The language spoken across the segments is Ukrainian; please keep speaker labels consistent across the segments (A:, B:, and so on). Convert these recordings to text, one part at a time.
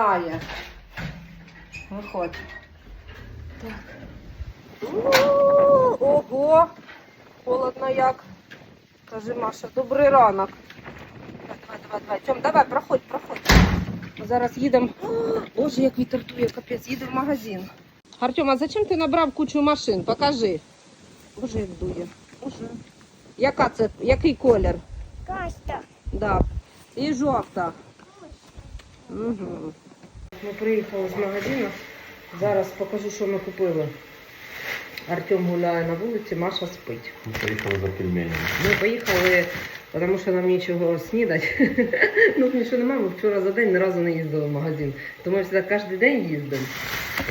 A: Знає. Виходь. Так. У, Ого! Холодно як. Каже Маша, добрий ранок. Давай, давай, давай, давай. Тьом, давай, проходь, проходь. Ми зараз їдемо. Боже, як вітер дує, капець, їде в магазин. Артем, а зачем ти набрав кучу машин? Покажи. Боже, як дує. Боже. Яка це? Який колір?
B: Каста.
A: Да. І жовта. Угу. Ми приїхали з магазину. Зараз покажу, що ми купили. Артем гуляє на вулиці, Маша спить.
C: Ми поїхали за пельменями.
A: Ми поїхали, тому що нам нічого снідати. ну, нічого немає, ми вчора за день ні разу не їздили в магазин. Тому ми завжди кожен день їздимо.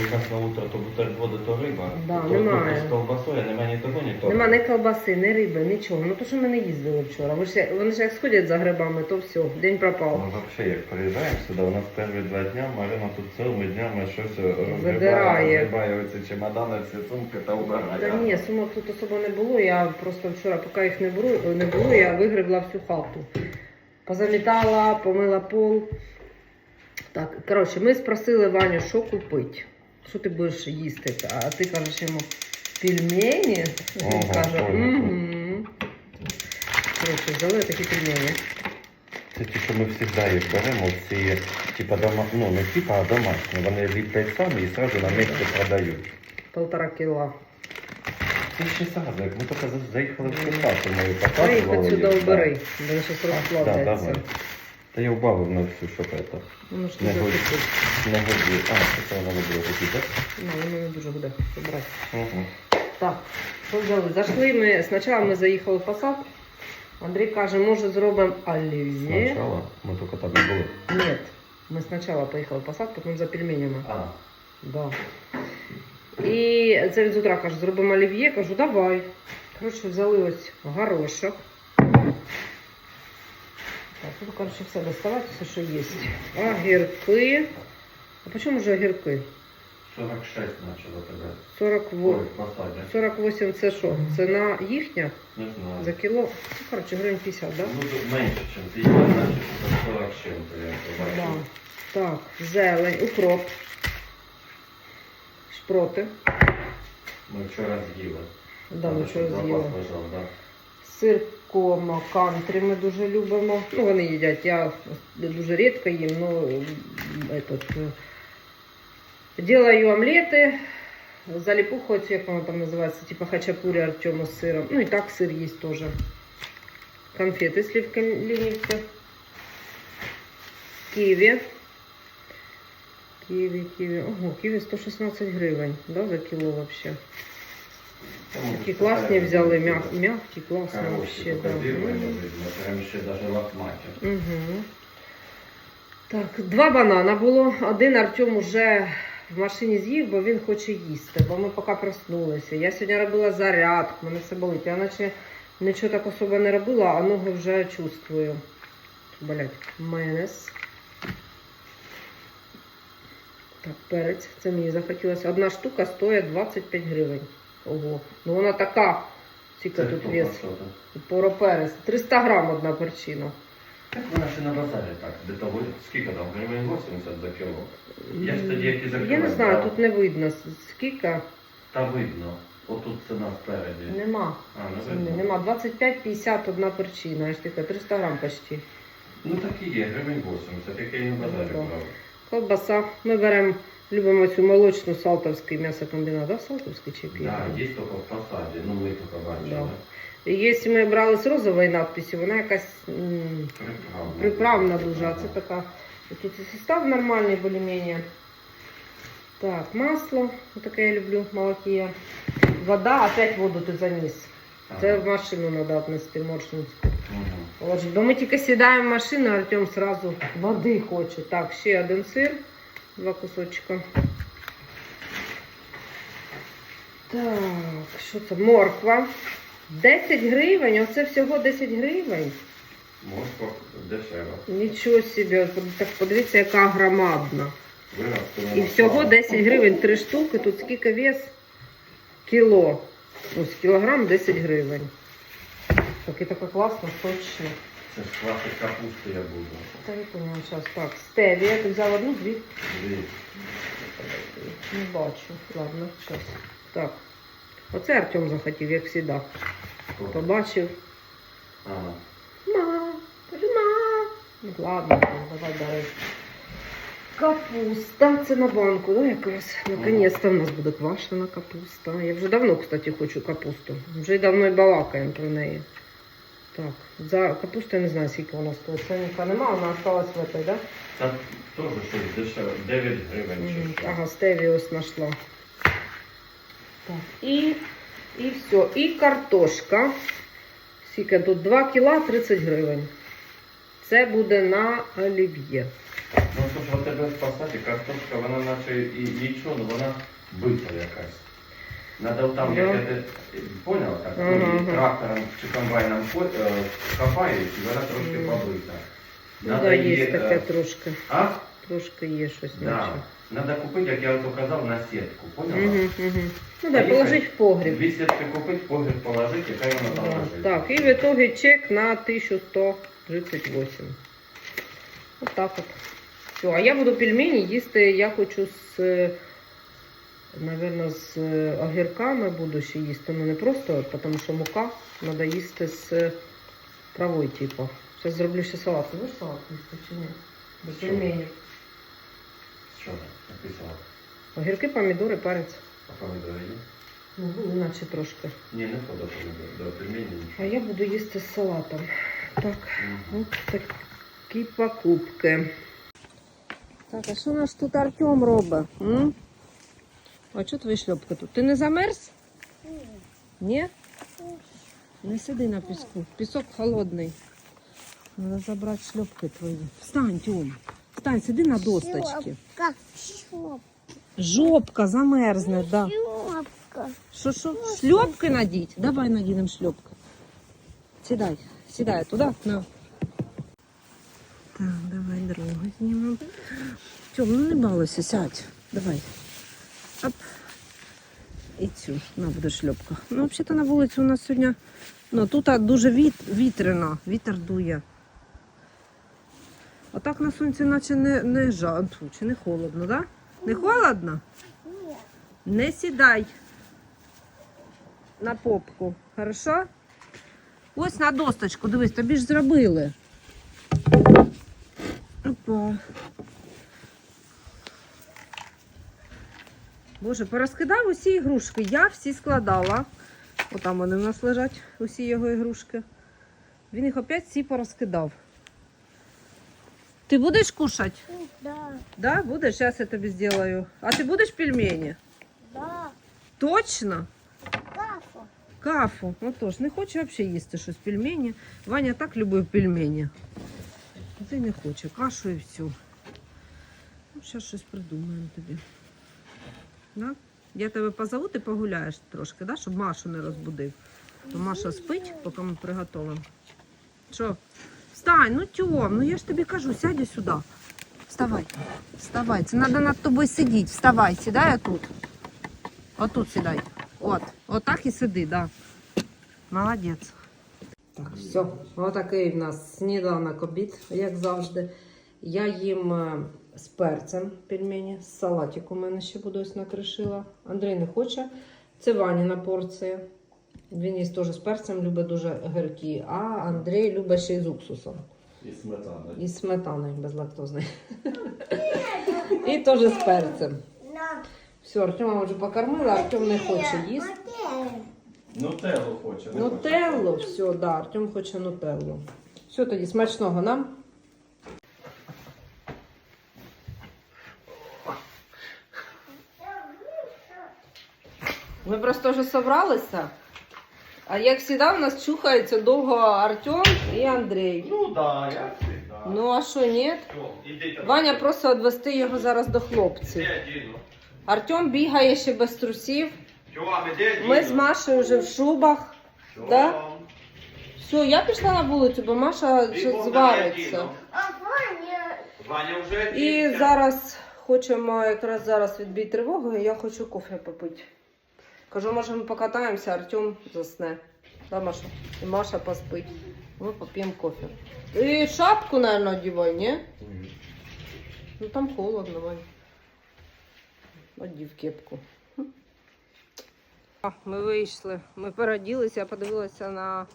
C: Якраз на утро то бутерброди, то риба.
A: Да,
C: то,
A: немає.
C: То з колбасою, немає ні того, ні того.
A: Нема ні колбаси, ні риби, нічого. Ну то, що ми не їздили вчора. Вони ж, вони ж як сходять за грибами, то все, день пропав.
C: Ну, взагалі, як приїжджаємо сюди, у нас перші два дня Марина тут цілими днями щось розгрібає, розгрібає оці чемодани, ці сумки та убирає.
A: Та ні, сумок тут особо не було. Я просто вчора, поки їх не було, не було я вигребла всю хату. Позамітала, помила пол. Так, коротше, ми спросили Ваню, що купити. Що ти будеш їсти? А ти кажеш йому пельмені? Він каже, угу. Коротше, взяли такі пельмені.
C: Це ті, що ми завжди їх беремо, ці, типа, дома, ну, не типа, а домашні. Вони ліплять самі і одразу на місці продають.
A: Полтора кіла.
C: Це ще як ми тільки заїхали в цю хату, ми її
A: Та їх
C: показували.
A: убери, бо вони щось
C: давай. Та я убавив на всю, это.
A: Ну, ж
C: Не
A: не захотів.
C: Не годі. А, це треба було такі, так?
A: Ну, воно не дуже буде брати.
C: Угу.
A: Так, що взяли? Зайшли ми, спочатку ми заїхали в посад. Андрій каже, може зробимо олів'є.
C: Спочатку ми тільки там не були.
A: Ні, ми спочатку поїхали в посад, потім за пельменями.
C: А,
A: Да. І це він з утра каже, зробимо олів'є, кажу, давай. Коротше, взяли ось горошок. Так, тут, коротше, все доставати, все, що є. Огірки. А по чому вже огірки?
C: 46 почало тебе.
A: 48.
C: Ой,
A: 48 це що? Ціна їхня
C: Не знаю.
A: за кіло? Ну, коротше, гривень 50, так? Да?
C: Ну, тут менше, ніж 50, значить, це 40 чим-то, я
A: Да. Так, зелень, укроп, шпроти.
C: Ми вчора з'їли.
A: Да, ми вчора з'їли.
C: да.
A: Сир кома, кантрі ми дуже любимо. Ну, вони їдять. Я дуже рідко їм, ну этот, е, делаю омлети. Заліпуху, оцю, як воно там називається, типа хачапурі Артему з сиром. Ну і так сир є теж. Конфети сливки лінівки. Ківі. Ківі, ківі. Ого, ківі 116 гривень, да, за кіло вообще. Такі класні взяли, мяг, мягкі, класні вообще, да.
C: Прям ще навіть лохматі.
A: Угу. Так, два банана було. Один Артем уже в машині з'їв, бо він хоче їсти, бо ми поки проснулися. Я сьогодні робила зарядку, мене все болить. Я наче нічого так особо не робила, а ноги вже чувствую. Болять. Майонез. Так, перець. Це мені захотілося. Одна штука стоїть 25 гривень. Ого. Ну вона така. Скільки тут вес? Пороперес. 300 грам одна перчина.
C: Так вона ще на базарі так, де того, скільки там, гривень 80 за кіло. Я ж тоді, як і
A: Я не знаю, тут не видно скільки.
C: Та видно. Отут ціна спереді.
A: Нема.
C: А, не видно.
A: Нема. 25-50 одна перчина. Я ж така 300 грам почти.
C: Ну так і є, гривень 80, як я і на базарі
A: Ну,
C: брав.
A: Колбаса. Ми беремо, любимо цю молочну салтовський м'ясокомбінат. Да? Салтовський чи який?
C: Да, є тільки в посаді, ну ми тільки бачили.
A: І Якщо ми брали з розової надписі, вона якась м,
C: Приправна.
A: приправна дуже, а це така. Тут і состав нормальний, більш-менш. Так, масло. Таке я люблю, молоки. Вода, опять воду ти заніс. Це в машину треба віднести, моршинську.
C: Мгм.
A: Отже, бо ми тільки сідаємо в машину, Артем сразу води хоче. Так, ще один сир, два кусочка. Так, що це? Морква. 10 гривень, оце всього 10 гривень.
C: Морква дешева.
A: Нічого собі, так подивіться, яка громадна. І всього 10 гривень, 3 штуки, тут скільки вес? Кіло. Ось кілограм 10 гривень. Так і така класна, сочна.
C: Це ж квасить капусту я буду.
A: Та не поняла, зараз. Так, стевія. Ти взяв одну, дві?
C: Дві.
A: Не бачу. Ладно, зараз. Так. Оце Артем захотів, як завжди. Побачив.
C: Ага.
A: Ма, кажи, ма. Ну, ладно, там, давай далі. Капуста, це на банку, да, якраз. Наконець-то в нас буде квашена капуста. Я вже давно, кстати, хочу капусту. Вже давно й балакаємо про неї. Так, за капусту я не знаю, скільки вона стоїть. Ценника нема, вона осталась в этой, да?
C: Та теж щось дешеве. 9 гривень чи що.
A: Ага, стеві ось знайшла. Так, і, і все. І картошка. Скільки тут 2 кіла 30 гривень. Це буде на олів'є.
C: Ну що ж, тебе спасати, картошка, вона наче і нічого, але вона бита якась. Надо там,
A: Да.
C: як ти поняла, так,
A: Ага,
C: трактором чи комбайном копаєш, і вона трошки побита.
A: Ну,
C: Надо
A: да,
C: її,
A: є таке
C: е,
A: трошки.
C: А?
A: Трошки є щось
C: Да.
A: наче.
C: Надо купити, як я от казав, на сітку, поняла?
A: Ну да,
C: Поїхали.
A: положить в погріб.
C: Дві сітки купити, погріб положити, хай вона там
A: Да.
C: лежить.
A: Так, і в итоге чек на 1138. От так от. Все, а я буду пельмені їсти, я хочу з, е, наверное, з е, огірками буду ще їсти. Ну не просто, тому що мука треба їсти з травою, типу. Зараз зроблю ще салат. Ти будеш салат їсти чи ні?
C: Що?
A: пельменів.
C: Що написала?
A: Огірки, помідори, перець.
C: А помідори є?
A: Ну, були наче трошки.
C: Ні, не подо помідори, до пельмені
A: А я буду їсти з салатом. Так.
C: Мгм.
A: Ось такі покупки. Так, а що наш тут Артем робить? М? А чого твої шльопки тут? Ти не замерз? Ні? Не сиди на піску. Пісок холодний. Треба забрати шльопки твої. Встань, Тьом. Встань, сиди на досточці.
B: Как.
A: Жопка замерзне, да.
B: Шопка.
A: Що, що? Шльопки надіть? Давай надінемо шльопки. Сідай, сідай туди. На. Так, давай другу знімемо. Тьом, ну не балуйся, сядь. Давай. Оп. І цю, на буде шльопка. Ну, взагалі-то на вулиці у нас сьогодні. Ну, тут а, дуже віт, вітряно, вітер дує. А так на сонці наче не, не жа... Чи не холодно, да? Не холодно? Не сідай на попку, хорошо? Ось на досточку, дивись, тобі ж зробили. Опа. Боже, порозкидав усі ігрушки. Я всі складала. Отам вони в нас лежать, усі його ігрушки. Він їх опять всі порозкидав. Ти будеш кушати?
B: Да,
A: Да, будеш? Зараз я тобі зроблю. А ти будеш пельмені?
B: да,
A: Точно?
B: кафа.
A: Кафу. Ну тож, не хоче взагалі їсти щось пельмені. Ваня так любив пельмені. Ти не хоче. Кашу і все. Ну, зараз щось придумаємо тобі. Да? Я тебе позову, ти погуляєш трошки, да? щоб Машу не розбудив. То Маша спить, поки ми приготуємо. Що? Встань, ну Тьом, ну я ж тобі кажу, сядь сюди. Вставай. Вставай. Це треба над тобою сидіти. Вставай, сідай отут. Отут сідай. От, отак і сиди, да. Молодець. Так, все, отакий в нас сніданок обід, як завжди. Я їм е, з перцем пельмені, з салатик у мене ще буде ось накришила. Андрій не хоче. Це Ваніна порція. Він їсть теж з перцем, любить дуже гіркі, а Андрій любить ще й з уксусом.
C: І сметана.
A: І сметаною безлактозною. І теж з перцем. Все, Артема вже покормила, Артем не хоче їсти.
C: Нутеллу хоче.
A: Нутеллу, все, да, Артем хоче нутеллу. Все тоді смачного нам. Ми просто вже собралися. А як завжди, у нас чухається довго Артем і Андрій.
C: Ну да, я всегда.
A: Ну а що, ні? Ваня просто відвести його зараз до хлопців. Артем бігає ще без трусів. Ми з Машею вже в шубах. Да? Все, я пішла на вулицю, бо Маша ще звариться.
C: Вже
A: І зараз хочемо якраз зараз відбій тривогу, і я хочу кофе попити. Кажу, може ми покатаємося, Артем засне. Да, Маша? І Маша поспить. Мы попьем кофе. И шапку, наверное, одевай, не? Ну там холодно, Вань. Одів кепку. Ми вийшли. Ми переоділися, я подивилася на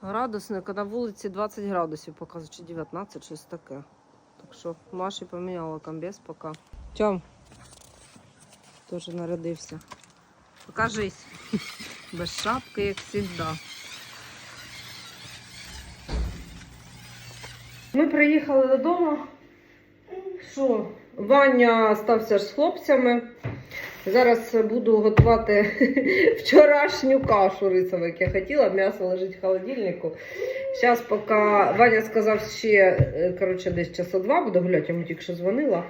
A: градусник, а на вулиці 20 градусів показує, чи 19, щось таке. Так що Маші поміняла комбез поки. Тьом. Теж нарядився. Покажись. Без шапки, як завжди. Ми приїхали додому. Що? Ваня стався ж з хлопцями. Зараз буду готувати вчорашню кашу рисову, як я хотіла. М'ясо лежить в холодильнику. Зараз, поки Ваня сказав ще, е, коротше, десь часа два буду гуляти, йому тільки що дзвонила.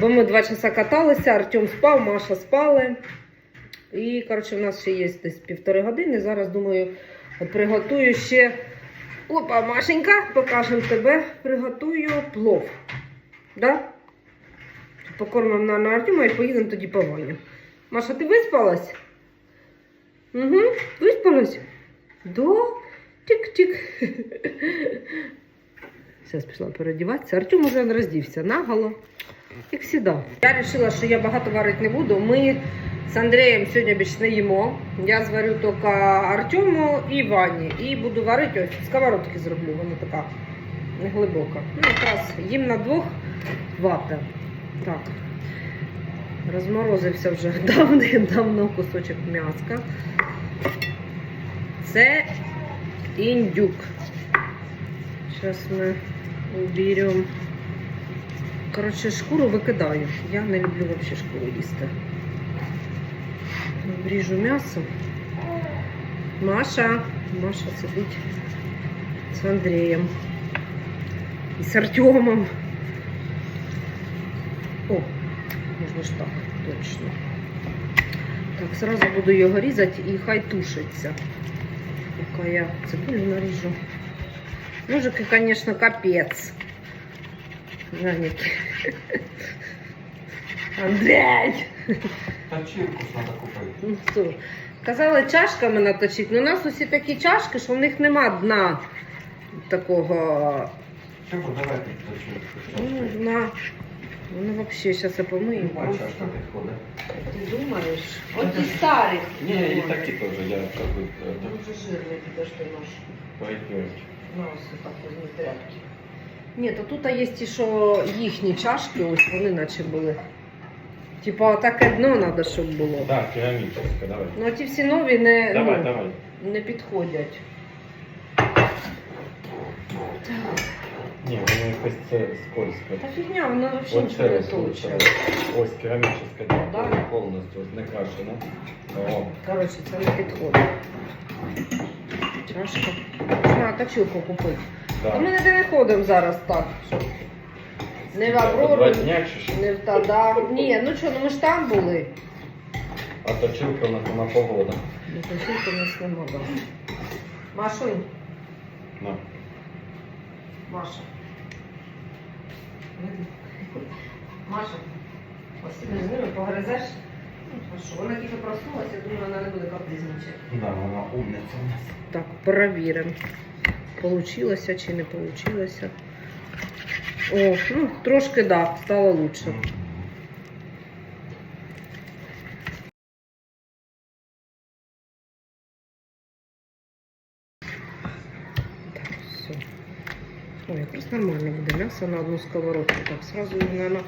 A: Бо ми два часа каталися, Артем спав, Маша спали. І, коротше, в нас ще є десь півтори години. Зараз думаю, приготую ще. Опа, Машенька, покажемо тебе. Приготую плов. Да? Покормимо на, на Артема і поїдемо тоді по Ваню. Маша, ти виспалась? Угу, виспалась? Да? Тик-тик. Зараз пішла переодіватися. Артем уже роздівся наголо. Як завжди. Я вирішила, що я багато варити не буду. Ми з Андрієм сьогодні більше їмо. Я зварю тільки Артему і Вані. І буду варити ось сковородки зроблю. Вона така не глибока. Ну, якраз їм на двох вата. Так. Розморозився вже давним-давно кусочок м'яска. Це індюк. Зараз ми уберемо. Коротше, шкуру викидаю. Я не люблю взагалі шкуру їсти. Обріжу м'ясо. Маша. Маша сидить з Андрієм. І з Артемом. О, можна ж так, точно. Так, сразу буду його різати і хай тушиться. Поки я цибулю наріжу. Ножики, звісно, капець. Заняті. Андрей!
C: Точилку треба купити.
A: Ну ж, казали чашками наточити, але у нас усі такі чашки, що в них нема дна такого.
C: Чого, давай тут точилку.
A: Ну, дна. Вони взагалі зараз я помию.
C: Люба чашка
A: просто.
C: підходить.
A: Ти думаєш? От і старі.
C: Ні, і такі теж, я как бы
A: Дуже жирний підожди наш.
C: пойдет.
A: На ось так тряпки. Ні, то тут є ті, що їхні чашки, ось вони наче були. Типа таке дно треба, щоб було.
C: Так, керамічна, давай.
A: Ну а ті всі нові не,
C: Давай,
A: ну,
C: давай.
A: не підходять.
C: Ні, воно якось це скользко.
A: Та фігня, воно взагалі
C: Оце
A: нічого не
C: ось,
A: точно.
C: ось, ось керамічна,
A: Да?
C: да? повністю, ось не крашена. О,
A: Коротше, це не підходить. Чашка. Можна точилку купити.
C: Да.
A: ми не де не ходимо зараз так. Не в Аврору,
C: дня чи що?
A: не в Тада. Ні, ну що, ну ми ж там були.
C: А точилка у нас на погода.
A: Ну, точилки у нас нема, да. Машунь,
C: На.
A: Маша. Маша, ось ти ними погризеш. Хорошо. Вона тільки проснулася, думаю, вона не буде капризничати.
C: Да, вона умниця у нас.
A: Так, перевіримо. Получилося чи не получилося. О, ну, трошки да, стало лучше. Так, все. Ой, якраз нормально буде м'ясо на одну сковородку. Так, сразу наверное,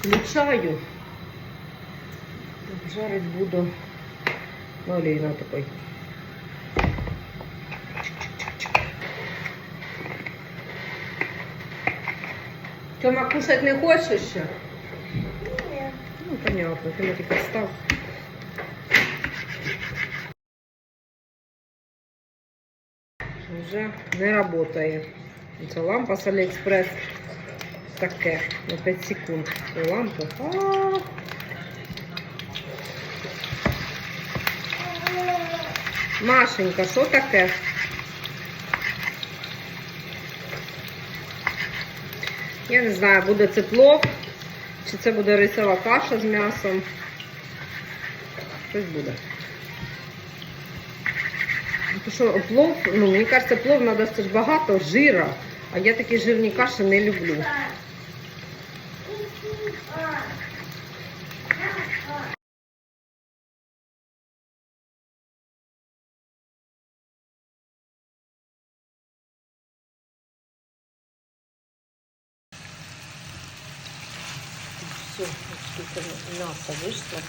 A: включаю. Жарить буду на олії на такой. Тьома, кушать не хочеш ще?
B: Ні.
A: Ну, понятно, ти тільки встав. Вже не працює. Це лампа з Аліекспрес. Таке, на 5 секунд. Цю лампу. А. Машенька, що таке? Я не знаю, буде це плов, чи це буде рисова каша з м'ясом. Щось буде. То що плов, ну мені кажеться, плов треба багато жира, а я такі жирні каші не люблю. Все, сколько мяса вышло.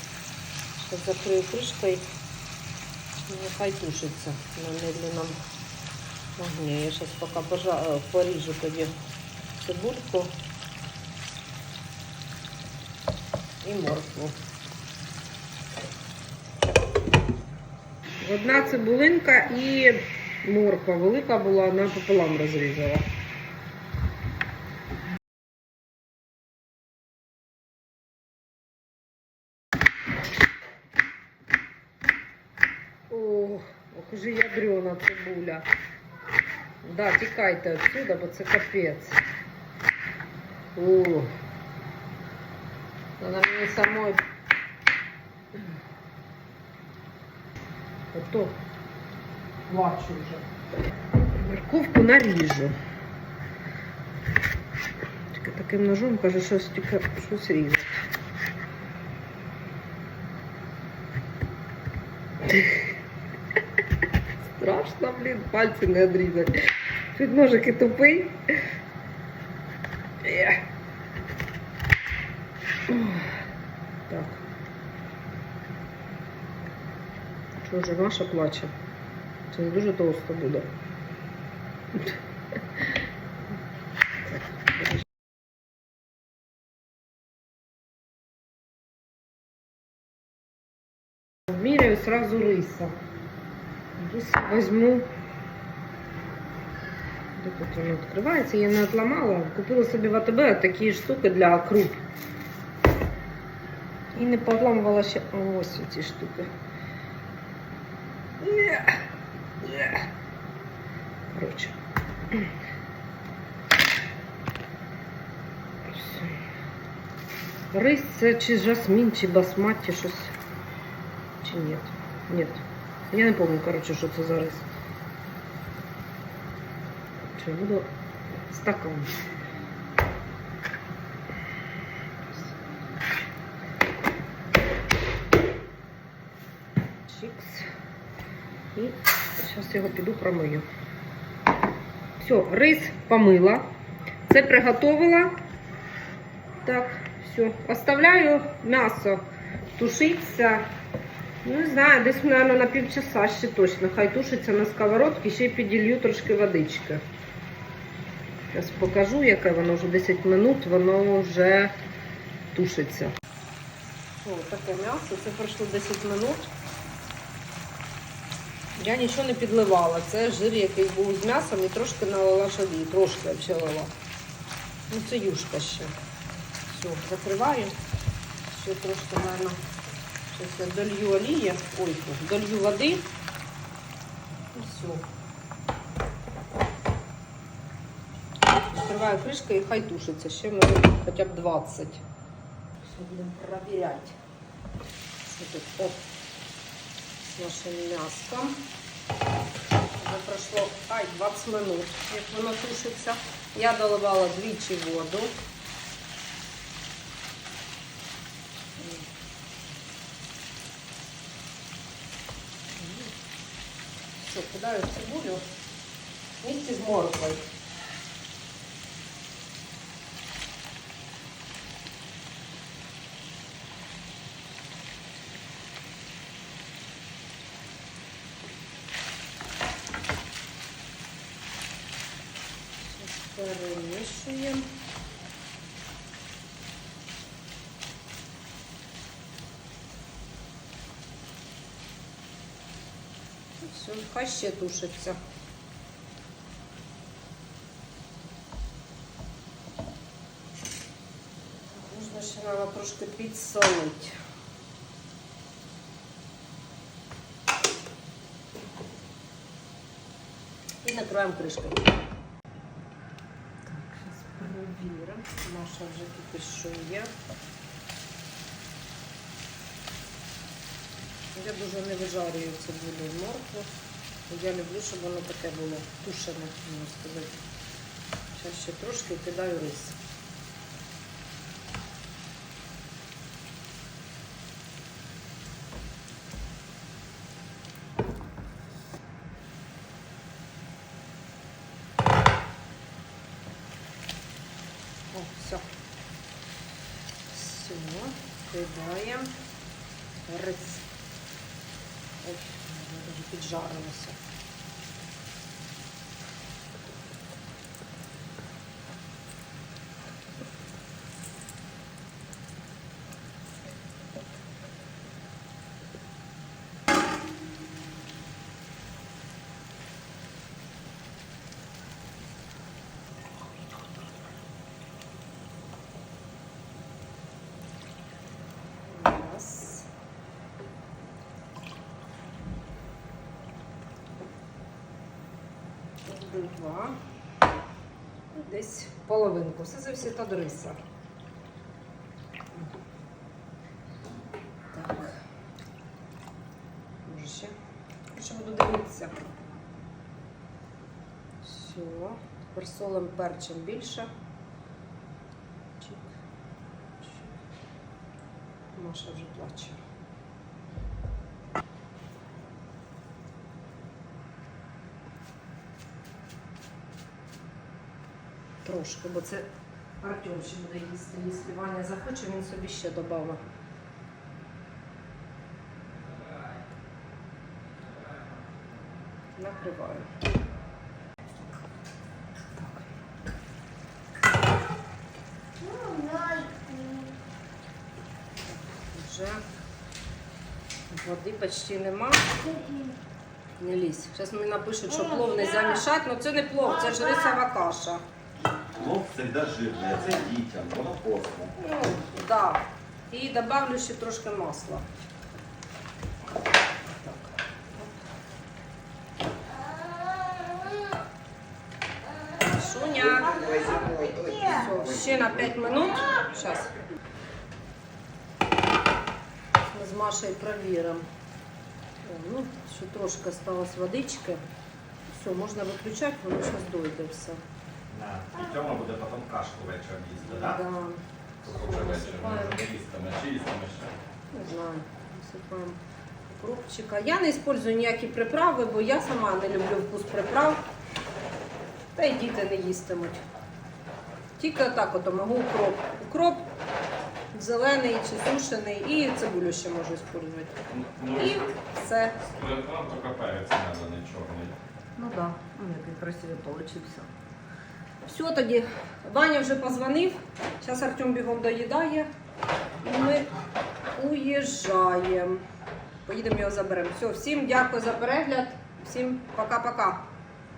A: Сейчас закрою крышкой. и Нехай тушится на медленном огне. Я сейчас пока пожа... э, поріжу тоді цибульку і моркву. Одна цибулинка і морква велика була, вона пополам розрізала. цибуля. Да, тікайте отсюда, бо це капець. О. Надо мені самой. Ото. Плачу вже. Морковку наріжу. Тільки таким ножом, каже, щось тільки щось різати. Блін, пальці не відрізати. Чуть ножик і тупий. Так. Що вже Маша плаче? Це не дуже толсто буде. Міряю сразу риса. Возьму. Де тут воно відкривається? Я не отламала. Купила собі в АТБ такі штуки для круп. І не поотламувала ще ось ці штуки. Є. Є. Коротше. Рис це чи жасмін, чи басматі, щось. Чи ні? Ні. Я не пам'ятаю, коротше, що це за рис. Чи буду стакан. Чикс. І зараз його піду промию. Все, рис помила. Це приготовила. Так, все. Оставляю м'ясо тушиться. Ну, не знаю, десь, мабуть, на півчаса ще точно. Хай тушиться на сковородці, ще й піділью трошки водички. Зараз покажу, яке воно вже 10 минут, воно вже тушиться. О, таке м'ясо, це пройшло 10 минут. Я нічого не підливала. Це жир, який був з м'ясом, і трошки налила шалії, трошки обчалила. Ну, це юшка ще. Все, закриваю. Ще трошки, мабуть. Сейчас я долью олії, ой, долью води. І все. Закриваю кришкою і хай тушиться. Ще минут хоча б 20. Все будемо перевіряти. Оп, з нашим м'яском. Вже пройшло ай, 20 минут, як воно тушиться. Я доливала двічі воду. Кидаю цибулю вместе с морквой. Сейчас перемешиваем. Все, хай ще тушиться. Можна ще треба трошки підсолити. І накриваємо кришкою. Так, зараз перевіримо. Маша вже кипішує. Я дуже не вижарюю цибулю і моркву. Я люблю, щоб воно таке було тушене, можна сказати. Зараз ще трошки кидаю рис. О, все. Все, кидаємо рис. Ой, воно дуже піджарилося. Раз. Два. Десь половинку. Все зависить від риса. Так. Може ще. Ще буду дивитися. Все. Тепер солим перчим більше. Чик. Маша вже плаче. Трошки, бо це Артем ще буде їсти. Якщо Ваня захоче, він собі ще додав. Накриваю. Води почти нема. Не лізь. Зараз мені напишуть, що плов не замішати, але це не плов, це ж рисова каша.
C: Плов завжди жирний, а це дітям, воно вкусно.
A: Ну, да. І добавлю ще трошки масла. Шуня. Ще на 5 минут. Зараз. Ми з Машею провіримо. Ну, ще трошки осталось водички. Все, можна виключати, воно зараз дойде все.
C: І Тьома буде потім кашку вечором їсти, так?
A: Да.
C: Вже вечором, може, їстиме, чи їстиме ще?
A: Не знаю, насипаємо укропчика. Я не использую ніякі приправи, бо я сама не люблю вкус приправ. Та й діти не їстимуть. Тільки отак от можу укроп. Укроп зелений чи сушений і цибулю ще можу использувати.
C: Ну,
A: І все.
C: Вам тільки перець мелений чорний.
A: Ну так, да. ну, який красивий получився. Все тоді, Ваня вже позвонив. Зараз Артем бігом доїдає. І ми уїжджаємо. Поїдемо його заберемо. Все, всім дякую за перегляд. Всім пока-пока.